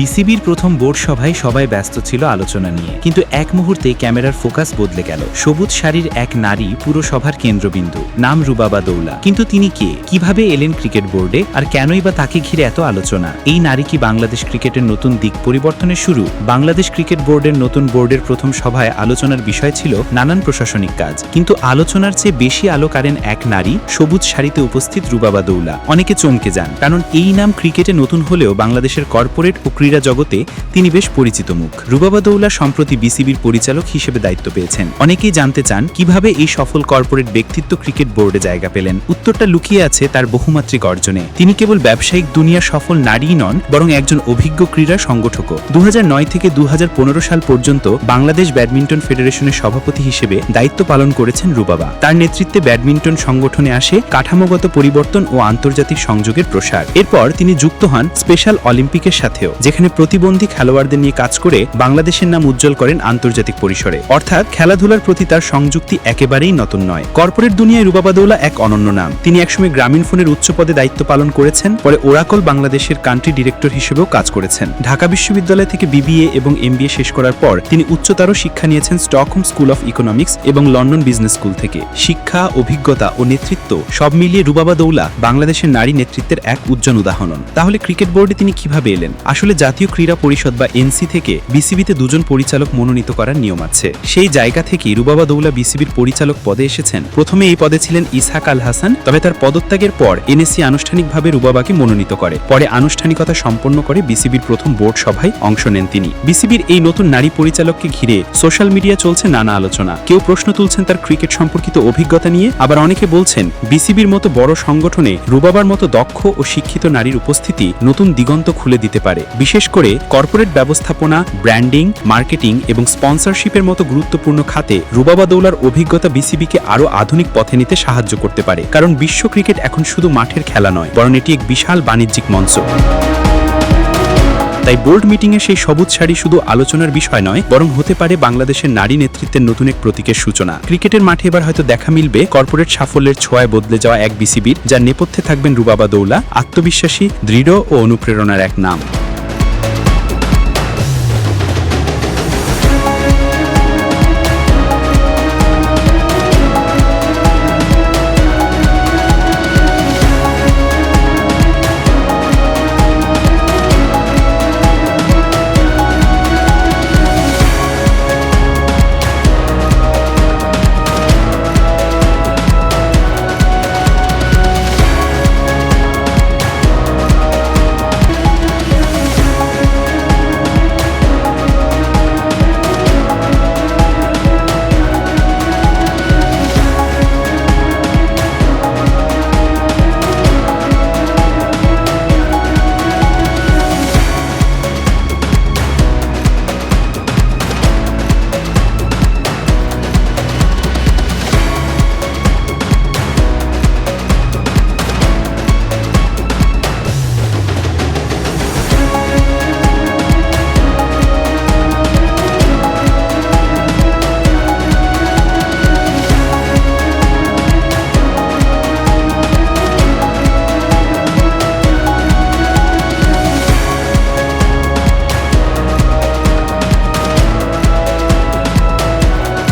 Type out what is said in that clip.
বিসিবির প্রথম বোর্ড সভায় সবাই ব্যস্ত ছিল আলোচনা নিয়ে। কিন্তু এক মুহূর্তে ক্যামেরার ফোকাস বদলে গেল। সবুজ শাড়ির এক নারী পুরো সভার কেন্দ্রবিন্দু। নাম রুবাবা দৌলা। কিন্তু তিনি কে? কীভাবে এলেন ক্রিকেট বোর্ডে? আর কেনই বা তাকে ঘিরে এত আলোচনা? এই নারী কি বাংলাদেশ ক্রিকেটের নতুন দিক পরিবর্তনের শুরু? বাংলাদেশ ক্রিকেট বোর্ডের নতুন বোর্ডের প্রথম সভায় আলোচনার বিষয় ছিল নানান প্রশাসনিক কাজ। কিন্তু আলোচনার চেয়ে বেশি আলো কারেন এক নারী সবুজ শাড়িতে উপস্থিত রুবাবা দৌলা। অনেকে চমকে যান। কারণ এই নাম ক্রিকেটে নতুন হলেও বাংলাদেশের কর্পোরেট ও ক্রীড়া জগতে তিনি বেশ পরিচিত মুখ। রুবাবা দৌলা সম্প্রতি বিসিবির পরিচালক হিসেবে দায়িত্ব পেয়েছেন। অনেকেই জানতে চান, কীভাবে এই সফল কর্পোরেট ব্যক্তিত্ব ক্রিকেট বোর্ডে জায়গা পেলেন। উত্তরটা লুকিয়ে আছে তার বহুমাত্রিক অর্জনে। তিনি কেবল ব্যবসায়িক দুনিয়া সফল নারীই নন, বরং একজন অভিজ্ঞ ক্রীড়া সংগঠকও। দু থেকে দু সাল পর্যন্ত বাংলাদেশ ব্যাডমিন্টন ফেডারেশনের সভাপতি হিসেবে দায়িত্ব পালন করেছেন রুবাবা। তার নেতৃত্বে ব্যাডমিন্টন সংগঠনে আসে কাঠামোগত পরিবর্তন ও আন্তর্জাতিক সংযোগের প্রসার। এরপর তিনি যুক্ত হন স্পেশাল অলিম্পিকের সাথেও, যেখানে প্রতিবন্ধী খেলোয়াড়দের নিয়ে কাজ করে বাংলাদেশের নাম উজ্জ্বল করেন আন্তর্জাতিক পরিসরে। অর্থাৎ খেলাধুলার প্রতি তার সংযুক্তি একেবারেই নতুন নয়। কর্পোরেট দুনিয়ায় রুবাবাদৌলা এক অনন্য নাম। তিনি একসময় গ্রামীণ ফোনের উচ্চ পদে দায়িত্ব পালন করেছেন, পরে ওরাকল বাংলাদেশের কান্ট্রি ডিরেক্টর হিসেবেও কাজ করেছেন। ঢাকা বিশ্ববিদ্যালয় থেকে বিবিএ এবং এমবিএ শেষ করার পর তিনি উচ্চতর শিক্ষা নিয়েছেন স্টকহোম স্কুল অফ ইকোনমিক্স এবং লন্ডন বিজনেস স্কুল থেকে। শিক্ষা, অভিজ্ঞতা ও নেতৃত্ব সব মিলিয়ে রুবাবাদৌলা বাংলাদেশের নারী নেতৃত্বের এক উজ্জ্বল উদাহরণ। তাহলে ক্রিকেট বোর্ডে তিনি কীভাবে এলেন? আসলে জাতীয় ক্রীড়া পরিষদ বা এনসি থেকে বিসিবিতে দুজন পরিচালক মনোনীত করার নিয়ম আছে। সেই জায়গা থেকেই রুবাবা দৌলা বিসিবির পরিচালক পদে এসেছেন। প্রথমে এই পদে ছিলেন ইসহাক আল হাসান, তবে তার পদত্যাগের পর এনএসসি আনুষ্ঠানিকভাবে রুবাবাকে মনোনীত করে। পরে আনুষ্ঠানিকতা সম্পন্ন করে বিসিবির প্রথম বোর্ড সভায় অংশ নেন তিনি। বিসিবির এই নতুন নারী পরিচালককে ঘিরে সোশ্যাল মিডিয়া চলছে নানা আলোচনা। কেউ প্রশ্ন তুলছেন তার ক্রিকেট সম্পর্কিত অভিজ্ঞতা নিয়ে, আবার অনেকে বলছেন বিসিবির মতো বড় সংগঠনে রুবাবার মতো দক্ষ ও শিক্ষিত নারীর উপস্থিতি নতুন দিগন্ত খুলে দিতে পারে। বিশেষ করে কর্পোরেট ব্যবস্থাপনা, ব্র্যান্ডিং, মার্কেটিং এবং স্পন্সরশিপের মতো গুরুত্বপূর্ণ খাতে রুবাবা দৌলার অভিজ্ঞতা বিসিবিকে আরও আধুনিক পথে নিতে সাহায্য করতে পারে। কারণ বিশ্ব ক্রিকেট এখন শুধু মাঠের খেলা নয়, বরং এটি এক বিশাল বাণিজ্যিক মঞ্চ। তাই বোর্ড মিটিংয়ে সেই সবুজ শাড়ি শুধু আলোচনার বিষয় নয়, বরং হতে পারে বাংলাদেশের নারী নেতৃত্বের নতুন এক প্রতীকের সূচনা। ক্রিকেটের মাঠে এবার হয়তো দেখা মিলবে কর্পোরেট সাফল্যের ছোঁয়ায় বদলে যাওয়া এক বিসিবির, যার নেপথ্যে থাকবেন রুবাবা দৌলা, আত্মবিশ্বাসী, দৃঢ় ও অনুপ্রেরণার এক নাম।